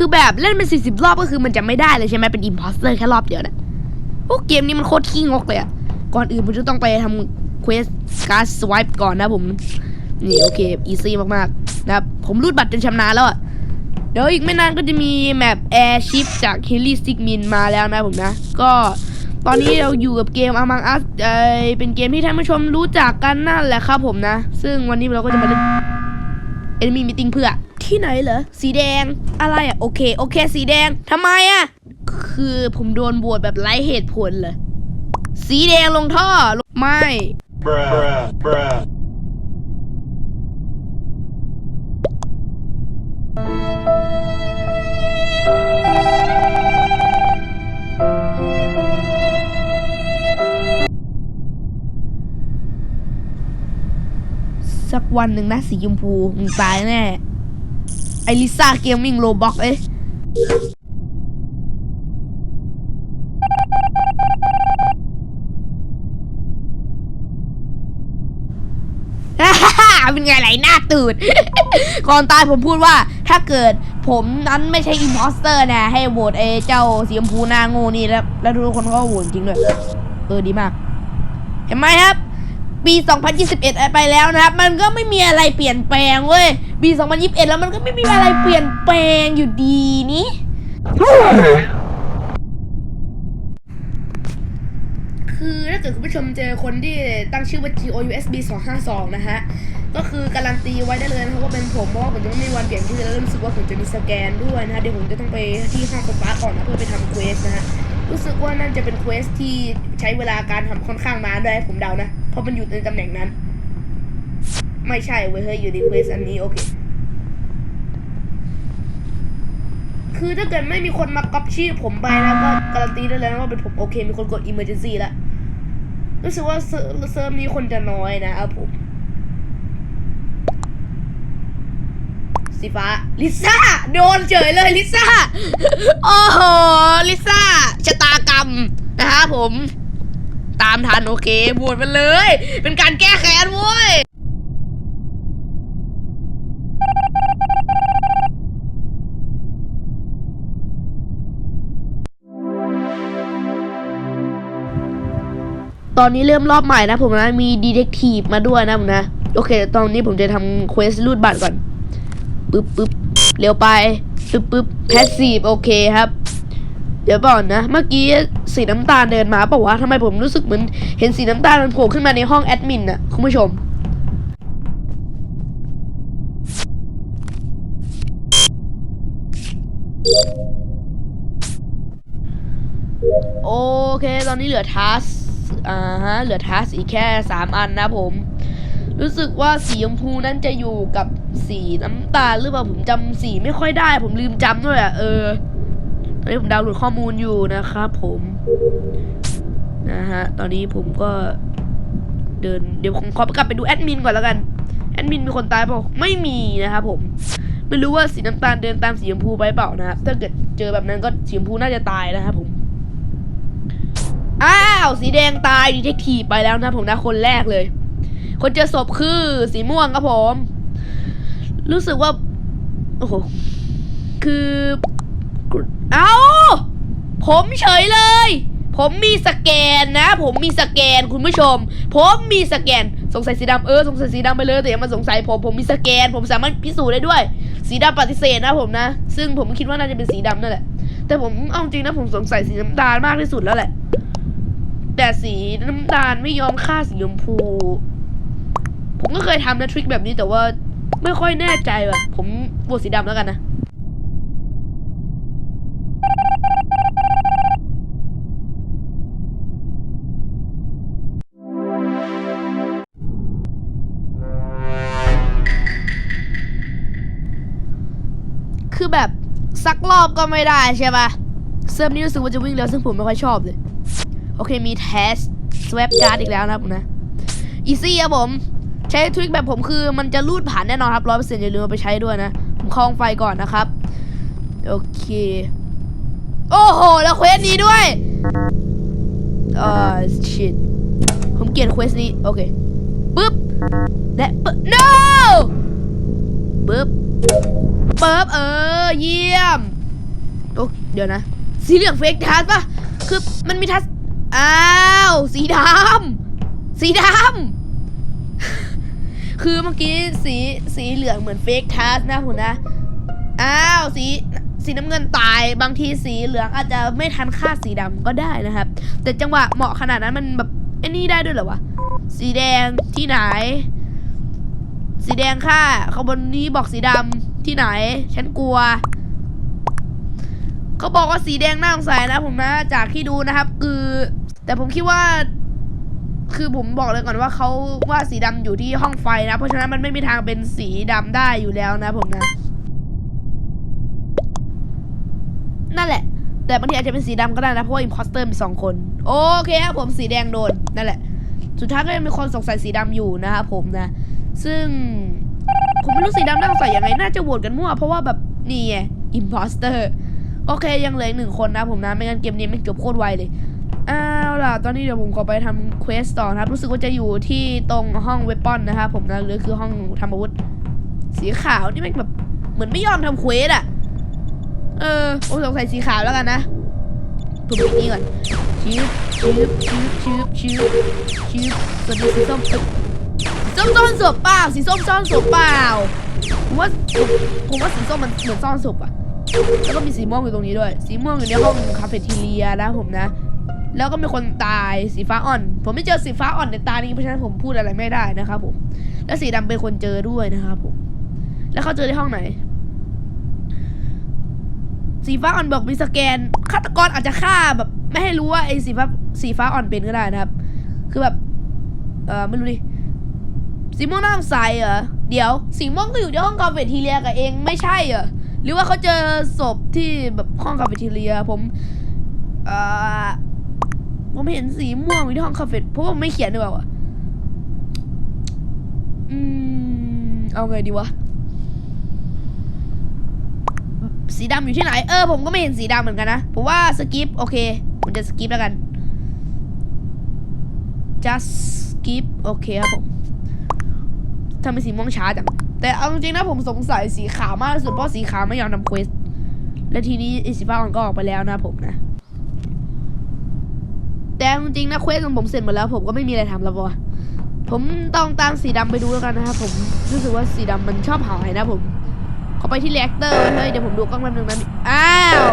คือแบบเล่นเป็นสี่สิบรอบก็คือมันจะไม่ได้เลยใช่ไหมเป็นอิมพอสเตอร์แค่รอบเดียวนะโอ้เกมนี้มันโคตรขี้งกเลยอะก่อนอื่นผมจะต้องไปทำเควสการ์ดสวายก่อนนะผม นี่โอเคอีซี่มากๆนะครับ ผมรูดบัตรจนชำนาญแล้วอะเดี๋ยวอีกไม่นานก็จะมีแมปแอร์ชิ t จากเฮลี่สติกมินมาแล้วนะผมนะ ก็ตอนนี้เราอยู่กับเกม Among Us เอ่อเป็นเกมที่ท่านผู้ชมรู้จักกันนั่นแหละครับผมนะ ซึ่งวันนี้เราก็จะมาเล่น Enemy Meeting เพื่อ ที่ไหนเหรอ สีแดง อะไรอะโอเค โอเค สีแดง ทำไมอะคือผมโดนบวชแบบไร้เหตุผลเลย สีแดงลงท่อ ไม่ Bruh. Bruh. สักวันหนึ่งนะสีชมพูมึงตายแน่ อลิซ่าเกมมิ่งโรบ็อกเอ้ยเป็นไงไรหน้าตื่นก่อนตายผมพูดว่าถ้าเกิดผมนั้นไม่ใช่อิมพอสเตอร์นะ ให้โหวตไอเจ้าสีชมพูหน้าง่นี่แล้ว แล้วทุกคนก็โหวตจริงด้วย เออดีมาก เห็นไหมครับ ปี 2021 ไปแล้วนะครับ มันก็ไม่มีอะไรเปลี่ยนแปลงเว้ย ปี 2021 แล้วมันก็ไม่มีอะไรเปลี่ยนแปลงอยู่ดีนี่คือถ้าเกิดคุณผู้ชมเจอคนที่ตั้งชื่อว่า GOUSB 252 นะฮะ ก็คือการันตีไว้ได้เลยนะครับว่าเป็นผมเพราะว่าผมจะไม่มีวันเปลี่ยนชื่อแล้วรู้สึกว่าผมจะมีสแกนด้วยนะฮะ เดี๋ยวผมจะต้องไปที่ห้องไฟฟ้าก่อนนะเพื่อไปทำเควสนะฮะ รู้สึกว่านั่นจะเป็นเควสที่ใช้เวลาการทำค่อนข้างนานด้วยผมเดานะ ราะมันอยู่ในตำแหน่งนั้น ไม่ใช่เว้ยเฮ้ยอยู่ในเควสอันนี้โอเค คือถ้าเกิดไม่มีคนมาก๊อปชื่อผมไปนะก็การันตีได้เลยนะว่าเป็นผมโอเค มีคนกด emergency แล้วรู้สึกว่าเซิร์ฟเซิร์ฟนี้คนจะน้อยนะครับผมสีฟ้า ลิซ่า โดนเฉยเลย ลิซ่า โอ้โห ลิซ่าชะตากรรม นะครับผม ตามทันโอเคบวชมันเลย เป็นการแก้แค้นเว้ยตอนนี้เริ่มรอบใหม่นะผมนะ มีดีเทคทีฟมาด้วยนะผมนะ โอเค ตอนนี้ผมจะทำเควสรูดบัตรก่อนปึ๊บปึ๊บเร็วไปปึ๊บปึ๊บแพสซีฟโอเคครับ เดี๋ยวก่อนนะ เมื่อกี้สีน้ำตาลเดินมาเปล่าวะทำไมผมรู้สึกเหมือนเห็นสีน้ำตาลมันโผล่ขึ้นมาในห้องแอดมินน่ะคุณผู้ชม โอเค ตอนนี้เหลือทัสอ่าฮะ เหลือทัสอีกแค่สามอันนะผม รู้สึกว่าสีชมพูนั้นจะอยู่กับสีน้ำตาลหรือเปล่าผมจำสีไม่ค่อยได้ ผมลืมจำด้วยอะเออ อนนี้ผมดาวน์โหลดข้อมูลอยู่นะครับผมนะฮะตอนนี้ผมก็เดินเดี๋ยวผมขอกลับไปดูแอดมินก่อนแล้วกันแอดมินมีคนตายเปล่าไม่มีนะครับผมไม่รู้ว่าสีน้ำตาลเดินตามสีชมพูไปเปล่านะครับถ้าเกิดเจอแบบนั้นก็สีชมพูน่าจะตายนะครับผมอ้าวสีแดงตายดีเทคทีไปแล้วนะผมนะคนแรกเลย คนเจอศพคือสีม่วงครับผม รู้สึกว่า โอ้โหคือ เอาผมเฉยเลย ผมมีสแกนนะ ผมมีสแกนคุณผู้ชม ผมมีสแกน สงสัยสีดำเออสงสัยสีดำไปเลยแต่อย่ามาสงสัยผมผมมีสแกน ผมสามารถพิสูจน์ได้ด้วย สีดำปฏิเสธนะผมนะ ซึ่งผมคิดว่าน่าจะเป็นสีดำนั่นแหละ แต่ผมเอาจริงนะผมสงสัยสีน้ำตาลมากที่สุดแล้วแหละ แต่สีน้ำตาลไม่ยอมฆ่าสีชมพู ผมก็เคยทำนะทริคแบบนี้แต่ว่าไม่ค่อยแน่ใจว่ะ ผมบวสีดำแล้วกันนะ สักรอบก็ไม่ได้ใช่ปะเซิร์ฟนี้รู้สึกว่าจะวิ่งเร็วซึ่งผมไม่ค่อยชอบเลย โอเคมีเทสสวปการ์ดอีกแล้วนะผมนะอีซี่ครับผม ใช้ทริคแบบผมคือมันจะรูดผ่านแน่นอนครับร้อยเปอร์เซ็นต์อย่าลืมเอาไปใช้ด้วยนะ ผมคลองไฟก่อนนะครับ โอเค โอ้โห แล้วเควสนี้ด้วยอ่า shit ผมเกลียดเควสนี้ โอเคปึ๊บและปึ๊บ no ปึ๊บปึ๊บเออ เยี่ยมโอ้เดี๋ยวนะ สีเหลืองเฟกทัสปะคือมันมีทัสอ้าวสีดำสีดำคือเมื่อกี้สีสีเหลืองเหมือนเฟกทัสนะผมนะอ้าวสีสีน้ำเงินตายบางทีสีเหลืองอาจจะไม่ทันค่าสีดำก็ได้นะครับ แต่จังหวะเหมาะขนาดนั้นมันแบบไอ้นี่ได้ด้วยเหรอวะสีแดงที่ไหน สีแดงค่ะขาบนนี้บอกสีดำ ที่ไหน ฉันกลัว เขาบอกว่าสีแดงน่าสงสัยนะผมนะ จากที่ดูนะครับ คือ แต่ผมคิดว่า คือผมบอกเลยก่อนว่าเขาว่าสีดำอยู่ที่ห้องไฟนะ เพราะฉะนั้นมันไม่มีทางเป็นสีดำได้อยู่แล้วนะผมนะ นั่นแหละ แต่บางทีอาจจะเป็นสีดำก็ได้นะ เพราะว่าอิมพอสเตอร์มีสองคน โอเคครับผมสีแดงโดน นั่นแหละ สุดท้ายก็ยังมีคนสงสัยสีดำอยู่นะครับผมนะ ซึ่ง ผมไม่รู้สีดำน่าสงสัยยังไง น่าจะโหวตกันมั่ว เพราะว่าแบบนี่ไงอิมพอสเตอร์โอเคยังเหลืออีกหนึ่งคนนะผมนะ ไม่งั้นเกมนี้ไม่จบโคตรไวเลยอ้าวล่ะ ตอนนี้เดี๋ยวผมขอไปทำเควสต่อนะครับ รู้สึกว่าจะอยู่ที่ตรงห้องเวปอนนะครับผมนะหรือคือห้องทำอาวุธ สีขาวนี่แม่งแบบเหมือนไม่ยอมทำเควสอะเออผมสงสัยสีขาวแล้วกันนะถูกนี้ก่อนชิบชิบชิบชิบชิบชิบสวัสดีสีส้มเอ้ยสีส้ม ซ่อนศพเปล่า สีส้มซ่อนศพเปล่าผมว่าผมว่าสีส้มมันเหมือนซ่อนศพอะแล้วก็มีสีม่วงอยู่ตรงนี้ด้วย สีม่วงอยู่ในห้องคาเฟ่ทีเรียนะผมนะ แล้วก็มีคนตายสีฟ้าอ่อน ผมไม่เจอสีฟ้าอ่อนในตานี้เพราะฉะนั้นผมพูดอะไรไม่ได้นะครับผม แล้วสีดำเป็นคนเจอด้วยนะครับผม แล้วเขาเจอในห้องไหน สีฟ้าอ่อนบอกมีสแกนฆาตกรอาจจะฆ่าแบบ ไม่ให้รู้ว่าไอ้สีฟ้าสีฟ้าอ่อนเป็นก็ได้นะครับ คือแบบ เออไม่รู้ดิ สีม่วงน่าสงสัยเหรอ เดี๋ยว สีม่วงก็อยู่ที่ห้องคาเฟ่ทีเรียกับเองไม่ใช่เหรอ หรือว่าเขาเจอศพที่แบบห้องคาเฟ่ทีเรียผมเอ่อผมเห็นสีม่วงอยู่ที่ห้องคาเฟ่เพราะว่าผมไม่เขียนด้วยวะอืม เอาไงดีวะ สีดำอยู่ที่ไหน เออ ผมก็ไม่เห็นสีดำเหมือนกันนะ ผมว่าสกิปโอเค ผมจะสกิปแล้วกัน just skip โอเคครับผม ทำไมสีม่วงช้าจังแต่เอาจริงนะผมสงสัยสีขาวมากที่สุดเพราะสีขาวไม่ยอมทำเควสและทีนี้ไอ้สีฟ้าอ่อนก็ออกไปแล้วนะผมนะ แต่เอาจริงนะเควสของผมเสร็จหมดแล้ว ผมก็ไม่มีอะไรทำแล้ววะผมต้องตามสีดำไปดูแล้วกันนะครับผมรู้สึกว่าสีดำมันชอบหายนะผมเขาไปที่เลกเตอร์เฮ้ยเดี๋ยวผมดูกล้องแป๊บนึงนะอ้าว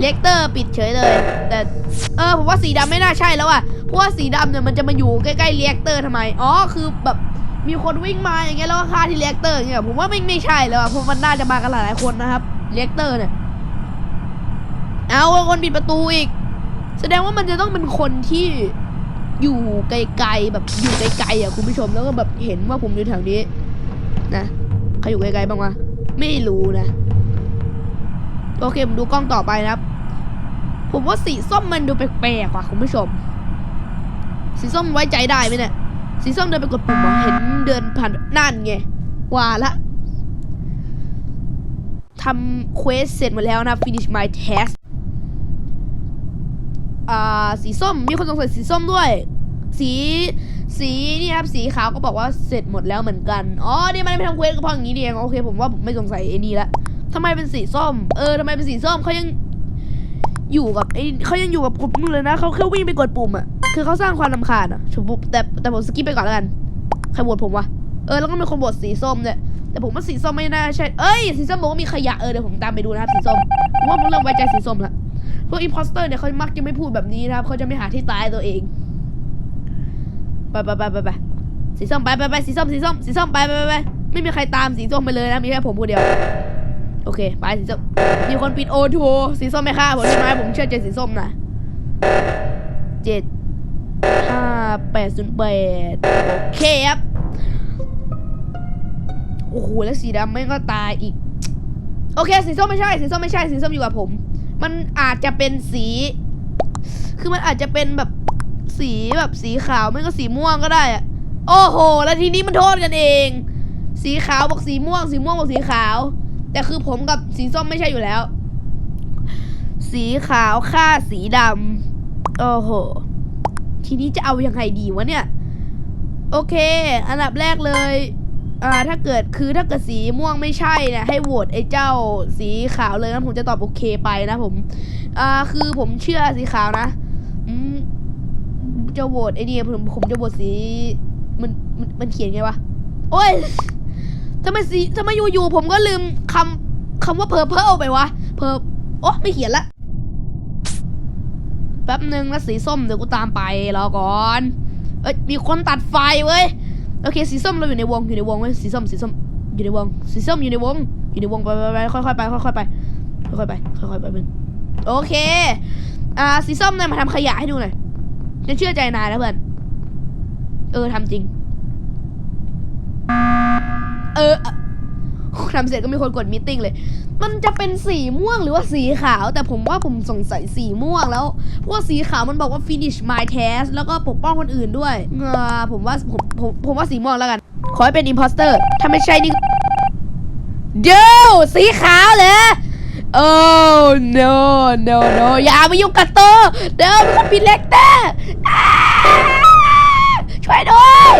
เลกเตอร์ปิดเฉยเลย แต่เออผมว่าสีดำไม่น่าใช่แล้วอะเพราะว่าสีดำเนี่ยมันจะมาอยู่ใกล้ๆเลกเตอร์ทำไมอ๋อคือแบบ มีคนวิ่งมาอย่างเงี้ยแล้วก็ฆ่าที่เลกเตอร์อย่างเงี้ยผมว่าไม่ไม่ใช่แล้วอะเพราะมันน่าจะมากันหลายๆคนนะครับเลกเตอร์เนี่ยเอาคนปิดประตูอีก แสดงว่ามันจะต้องเป็นคนที่อยู่ไกลๆแบบอยู่ไกลๆอะคุณผู้ชมแล้วก็แบบเห็นว่าผมอยู่แถวนี้นะใครอยู่ไกลๆบ้างวะไม่รู้นะ โอเคผมดูกล้องต่อไปนะครับ ผมว่าสีส้มมันดูแปลกๆว่ะคุณผู้ชม สีส้มไว้ใจได้ไหมเนี่ย สีส้มเดินไปกดปุ่มเห็นเดินผ่านนั่นไงว่าละทำเควสเสร็จหมดแล้วนะ finish my task อ่า สีส้ม มีคนสงสัยสีส้มด้วย สี สีนี่ครับ สีขาวก็บอกว่าเสร็จหมดแล้วเหมือนกัน อ๋อ นี่มันไม่ทำเควสก็เพราะอย่างนี้เอง โอเค ผมว่าผมไม่สงสัยไอ้นี่ละทำไมเป็นสีส้ม เออทำไมเป็นสีส้มเขายัง อยู่กับไอ้เขายังอยู่กับกลุ่มเลยนะเขาแค่วิ่งไปกดปุ่มอะคือเขาสร้างความรำคาญอะชมแต่แต่ผมสกิปไปก่อนแล้วกันใครโหวตผมวะเออแล้วก็มีคนโหวตสีส้มเนี่ยแต่ผมว่าสีส้มไม่น่าใช่เอ้ยสีส้มบอกว่ามีขยะเออเดี๋ยวผมตามไปดูนะครับสีส้มผมว่าผมเริ่มไว้ใจสีส้มละพวกอิมพอสเตอร์เนี่ยเขามักจะไม่พูดแบบนี้นะครับเขาจะไม่หาที่ตายตัวเองไปไปไปไปไปสีส้มไปไปไปสีส้มสีส้มสีส้มไปไปไปไปไม่มีใครตามสีส้มไปเลยนะมีแค่ผมคนเดียว โอเค ไปสีส้ม มีคนปิดโอทูสีส้มไหม่ฆ่าผมใช่ไหมผมเชื่อใจสีส้มนะเจ็ดห้าแปดศูนย์แปดโอเคครับ โอ้โห แล้วสีดำไม่ก็ตายอีก โอเค สีส้มไม่ใช่ สีส้มไม่ใช่ สีส้มอยู่กับผม มันอาจจะเป็นสี คือมันอาจจะเป็นแบบสีแบบสีขาวไม่ก็สีม่วงก็ได้อะโอ้โห แล้วทีนี้มันโทษกันเอง สีขาวบอกสีม่วง สีม่วงบอกสีขาว แต่คือผมกับสีส้มไม่ใช่อยู่แล้ว สีขาวฆ่าสีดำโอ้โห ทีนี้จะเอาอยังไงดีวะเนี่ย โอเค อันดับแรกเลย อ่า ถ้าเกิดคือถ้าเกิดสีม่วงไม่ใช่เนี่ยให้โหวตไอ้เจ้าสีขาวเลยนะผมจะตอบโอเคไปนะผม อ่า คือผมเชื่อสีขาวนะอืมจะโหวตไอ้นี่ผมผมจะโหวตสีมันมันมันเขียนไงวะ โอ้ย ทำไมสีทำไมอยู่ๆผมก็ลืมคำคำว่าเพอร์เพลไปวะเพอโอ้ไม่เขียนละแป๊บหนึ่งนะสีส้มเดี๋ยวกูตามไปรอก่อนเอ้ยมีคนตัดไฟเว้ยโอเคสีส้มเราอยู่ในวงอยู่ในวงเว้ยสีส้มสีส้มอยู่ในวงสีส้มอยู่ในวงอยู่ในวงไปไปไปค่อยๆไปค่อยๆไปค่อยๆไปค่อยๆไปเป็นโอเคอ่าสีส้มนายมาทำขยะให้ดูหน่อยฉันเชื่อใจนายแล้วเพื่อนเออทำจริง เออทำเสร็จก็มีคนกดมีตติ้งเลย มันจะเป็นสีม่วงหรือว่าสีขาว แต่ผมว่าผมสงสัยสีม่วงแล้ว เพราะว่าสีขาวมันบอกว่า finish my task แล้วก็ปกป้องคนอื่นด้วยเออผมว่าผมผมผมว่าสีม่วงแล้วกัน ขอให้เป็น imposter ถ้าไม่ใช่นี่เดี๋ยวสีขาวเหรอ oh no no no อย่ามายุ่งกับโตเดี๋ยวมันก็ผิดเล็กเตอร์ช่วยด้วย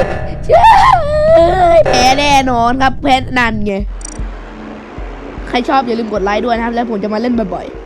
แพ้แน่นอนครับแพ้นันไง ใครชอบอย่าลืมกดไลค์ด้วยนะครับ แล้วผมจะมาเล่นบ่อยๆ